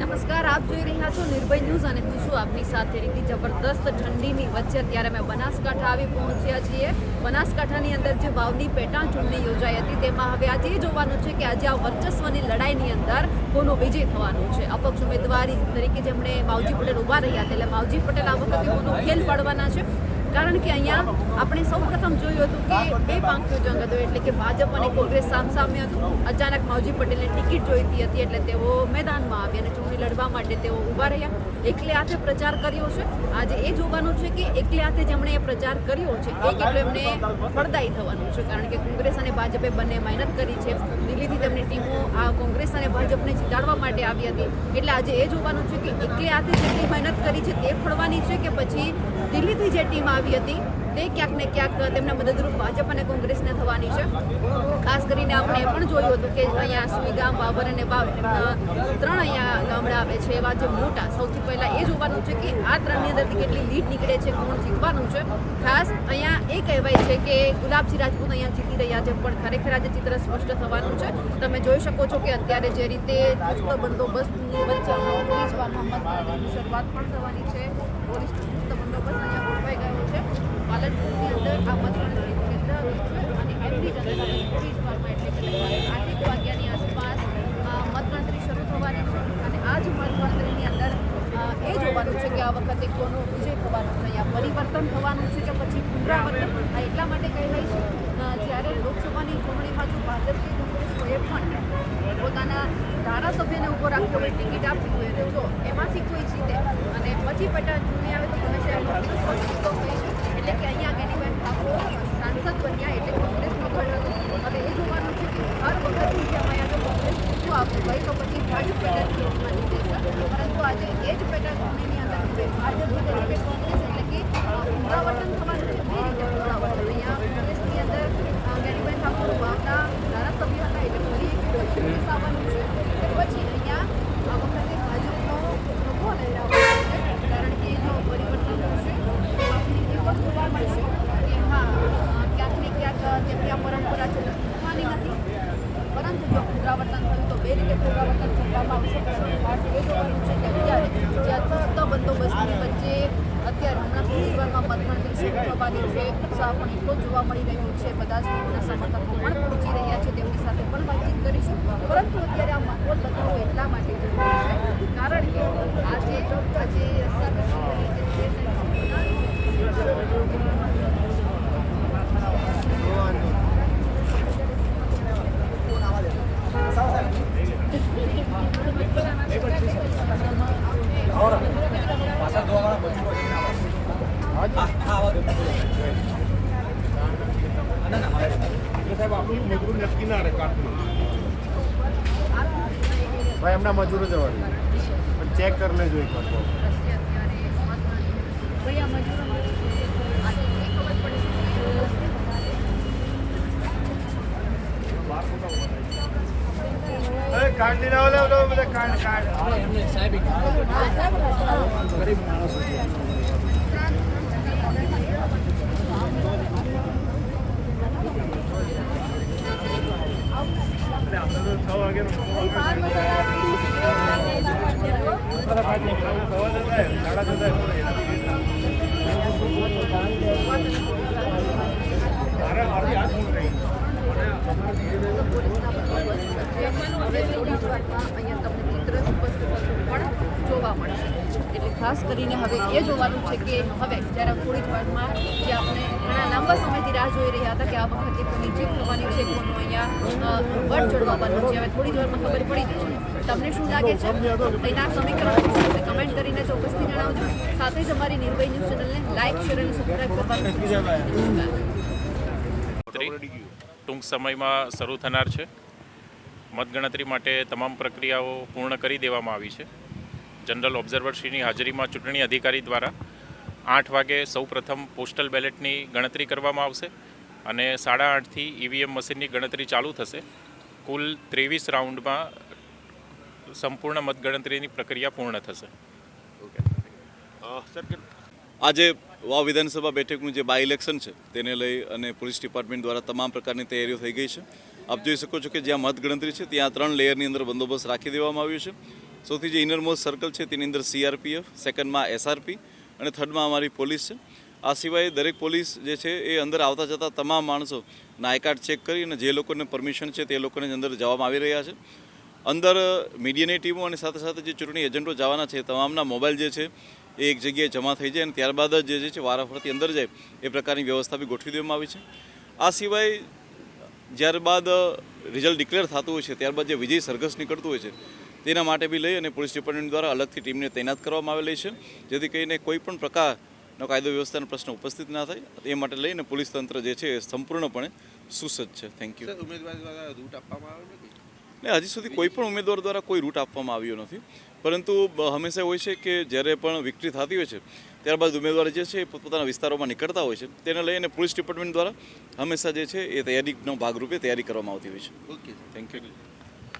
નમસ્કાર, આપ જોઈ રહ્યા છો નિર્ભય ન્યૂઝ અને હું છું આપની સાથે રીતિ જબરદસ્ત ઠંડીની વચ્ચે અત્યારે અમે બનાસકાંઠા આવી પહોંચ્યા છીએ. બનાસકાંઠાની અંદર જે વાવની પેટા ચૂંટણી યોજાઈ હતી, તેમાં હવે આજે એ જોવાનું છે કે આજે આ વર્ચસ્વની લડાઈની અંદર કોનો વિજય થવાનો છે. અપક્ષ ઉમેદવારી તરીકે જેમણે માવજી પટેલ ઊભા રહ્યા હતા એટલે માવજી પટેલ આ વખતે કોનો ખેલ પાડવાના છે? કારણ કે અહીંયા આપણે સૌ પ્રથમ હતું કે બે પાંખીઓ જંગ હતો, એટલે કે ભાજપ અને કોંગ્રેસ સામસામે હતું. અચાનક માવજી પટેલને ટિકિટ જોઈતી હતી એટલે તેઓ મેદાનમાં આવ્યા અને ચૂંટણી લડવા માટે તેઓ ઊભા રહ્યા. એકલે હાથે પ્રચાર કર્યો છે. આજે એ જોવાનું છે કે એકલે હાથે જેમણે એ પ્રચાર કર્યો છે, એ કેટલો એમને ફળદાયી થવાનું છે. કારણ કે કોંગ્રેસ અને ભાજપે બંને મહેનત કરી છે. દિલ્હીથી તેમની ટીમો આ કોંગ્રેસ અને ભાજપને જીતાડવા માટે આવી હતી. એટલે આજે એ જોવાનું છે કે એકલે હાથે જેટલી મહેનત કરી છે, તે ફળવાની છે કે પછી દિલ્હીથી જે ટીમ આવી હતી તે ક્યાંક ને ક્યાંક તેમને મદદરૂપ ભાજપ અને કોંગ્રેસને થવાની છે. ખાસ કરીને આપણે પણ જોયું હતું કે અહીંયા સુઈગામ બાબર અને બાવ ત્રણ અહીંયા ગામડા આવે છે. એવા જે મોટા, સૌથી પહેલાં એ જોવાનું છે કે આ ત્રણની અંદરથી કેટલી લીડ નીકળે છે, કોણ જીતવાનું છે. ખાસ અહીંયા એ કહેવાય છે કે ગુલાબસિંહ રાજપૂત અહીંયા જીતી રહ્યા છે, પણ ખરેખર આજે ચિત્ર સ્પષ્ટ થવાનું છે. તમે જોઈ શકો છો કે અત્યારે જે રીતે ચુસ્ત બંદોબસ્ત વચ્ચે પોલીસ વાનમાં મતદાનની શરૂઆત પણ થવાની છે. પોલીસ ચુસ્ત બંદોબસ્ત અહીંયા ગોઠવાઈ ગયો છે પાલનપુરની અંદર આ મતગણતરી કેન્દ્ર આવ્યું છે અને એમની જનતા પોલીસ વારમાં એટલે કે લગભગ આઠેક વાગ્યાની આસપાસ આ મતગણતરી શરૂ થવાની છે અને આ જ મતગણતરીની અંદર અ, એ જોવાનું છે કે આ વખતે કોનો વિજય થવાનો છે યા પરિવર્તન થવાનું છે કે પછી પુનરાવર્તન? આ એટલા માટે કહેવાય છે. જ્યારે લોકસભાની ચૂંટણીમાં જો ભાજપ કે કોંગ્રેસ એ પણ પોતાના ધારાસભ્યને ઊભો રાખ્યો હોય ટિકિટ આપતી હોય જો એમાંથી કોઈ જીતે અને પછી પેટા ચૂંટણી આવે તો તમે એટલે કે અહીંયા ગેનીબેન ઠાકોર સાંસદ બન્યા એટલે કોંગ્રેસ મોકલ્યો હતો. હવે એ જોવાનું છે કે હર વખત અહીંયા જો કોંગ્રેસ શું આપતું હોય તો પછી ભાજપ પેટા ચૂંટણીમાં જીતે છે. પરંતુ આજે એ જ પેટા ચૂંટણીની અંદર હવે ભાજપ જીતે છે કે કોંગ્રેસ એટલે કે અ, પુનરાવર્તન થવાનું છે બે રીતે પુનરાવર્તન અહીંયા કોંગ્રેસની અંદર અ, ગેનીબેન ઠાકોર વાવના ધારાસભ્ય હતા એટલે ફરી એક કોંગ્રેસ આવવાનું છે કે પછી અહીંયા આ વખતે ભાજપનો લોકો લહેરાવાનો છે કારણ કે જો પરિવર્તન થશે તો આપણે એ પણ જોવા મળશે કે હા અ, ક્યાંક ને ક્યાંક તેમની આ પરંપરા છે લખવાની નથી પરંતુ જો પુનરાવર્તન થયું તો બે રીતે પુનરાવર્તન કરવામાં આવશે. છે કે અત્યારે જ્યાં ચુસ્ત બંદોબસ્તની વચ્ચે અત્યારે હમણાં પૂર્વમાં મતગણતરી શરૂ થવાની છે. ઉત્સાહ પણ એટલો જોવા મળી રહ્યો છે. બધા જ લોકોના સમર્થકો પણ પહોંચી રહ્યા છે. તેમની સાથે પણ વાતચીત કરીશું. પરંતુ અત્યારે આ માહોલ બતાવવો એટલા માટે જરૂરી છે. કારણ કે આજે આજે મજૂર નક્કી ના રહે ભાઈ એમના મજૂરો જવાનું પણ ચેક કરી લેજો એક વાર કાર્ડ લઈને આવો બધા કાર્ડ કાર્ડ એટલે આપણે તો છ વાગ્યાનો સવા દસ થાય, સાડા દસ થાય. મારે મારી હાથ મૂળ રહી હવે થોડી જ વારમાં અહીંયા તમને ચિત્ર સ્પષ્ટ થતું પણ જોવા મળશે એટલે ખાસ કરીને હવે એ જોવાનું છે કે હવે જ્યારે થોડી જ વારમાં લાંબા સમયથી રાહ જોઈ રહ્યા હતા કે આ વખતે કોની જીત થવાની છે, કોનું અહીંયા વટ બળ ચડવાનું છે. હવે થોડી જ વારમાં ખબર પડી જશે તમને શું લાગે છે? તેના સમીકરણ કમેન્ટ કરીને ચોક્કસથી જણાવજો. સાથે જ અમારી નિર્ભય ન્યૂઝ ચેનલને લાઇક શેર અને સબસ્ક્રાઈબ કરવાનું ટૂંક સમયમાં શરૂ થનાર છે. મતગણતરી માટે તમામ પ્રક્રિયાઓ પૂર્ણ કરી દેવામાં આવી છે. જનરલ ઓબ્ઝર્વરશ્રીની હાજરીમાં ચૂંટણી અધિકારી દ્વારા આઠ વાગે સૌ પ્રથમ પોસ્ટલ બેલેટની ગણતરી કરવામાં આવશે અને સાડા આઠથી ઈવીએમ મશીનની ગણતરી ચાલુ થશે. કુલ ત્રેવીસ રાઉન્ડમાં સંપૂર્ણ મતગણતરીની પ્રક્રિયા પૂર્ણ થશે. આજે વાવ વિધાનસભા બેઠકનું જે બાય ઇલેક્શન છે, તેને લઈ અને પોલીસ ડિપાર્ટમેન્ટ દ્વારા તમામ પ્રકારની તૈયારીઓ થઈ ગઈ છે. આપ જોઈ શકો છો કે જ્યાં મતગણતરી છે, ત્યાં ત્રણ લેયરની અંદર બંદોબસ્ત રાખી દેવામાં આવ્યો છે. સૌથી જે ઇનરમોસ્ટ સર્કલ છે, તેની અંદર સીઆરપીએફ સેકન્ડમાં એસઆરપી અને થર્ડમાં અમારી પોલીસ છે. આ સિવાય દરેક પોલીસ જે છે એ અંદર આવતા જતા તમામ માણસો નાયકાર્ડ ચેક કરી અને જે લોકોને પરમિશન છે તે લોકોને અંદર જવામાં આવી રહ્યા છે. અંદર મીડિયાની ટીમો અને સાથે સાથે જે ચૂંટણી એજન્ટો જવાના છે તમામના મોબાઈલ જે છે એ એક જગ્યાએ જમા થઈ જાય અને ત્યારબાદ જ જે છે વારાફરતી અંદર જાય એ પ્રકારની વ્યવસ્થા બી ગોઠવી દેવામાં આવી છે. આ સિવાય ત્યારબાદ રિઝલ્ટ ડિક્લેર થતું હોય છે ત્યારબાદ જે વિજય સરઘસ નીકળતું હોય છે તેના માટે બી લઈ અને પોલીસ ડિપાર્ટમેન્ટ દ્વારા અલગથી ટીમને તૈનાત કરવામાં આવેલી છે. જેથી કરીને કોઈ પણ પ્રકારનો કાયદો વ્યવસ્થાનો પ્રશ્ન ઉપસ્થિત ના થાય એ માટે લઈને પોલીસ તંત્ર જે છે એ સંપૂર્ણપણે સુસજ્જ છે. થેન્ક યુ ઉમેદવાર દ્વારા રૂટ આપવામાં આવે ને હજી સુધી કોઈ પણ ઉમેદવાર દ્વારા કોઈ રૂટ આપવામાં આવ્યો નથી. પરંતુ હંમેશા હોય છે કે જ્યારે પણ વિક્ટરી થતી હોય છે ત્યારબાદ ઉમેદવાર જે છે એ પોતપોતાના વિસ્તારોમાં નીકળતા હોય છે તેને લઈને પોલીસ ડિપાર્ટમેન્ટ દ્વારા હંમેશા જે છે એ તૈયારીનો ભાગરૂપે તૈયારી કરવામાં આવતી હોય છે. ઓકે. Thank you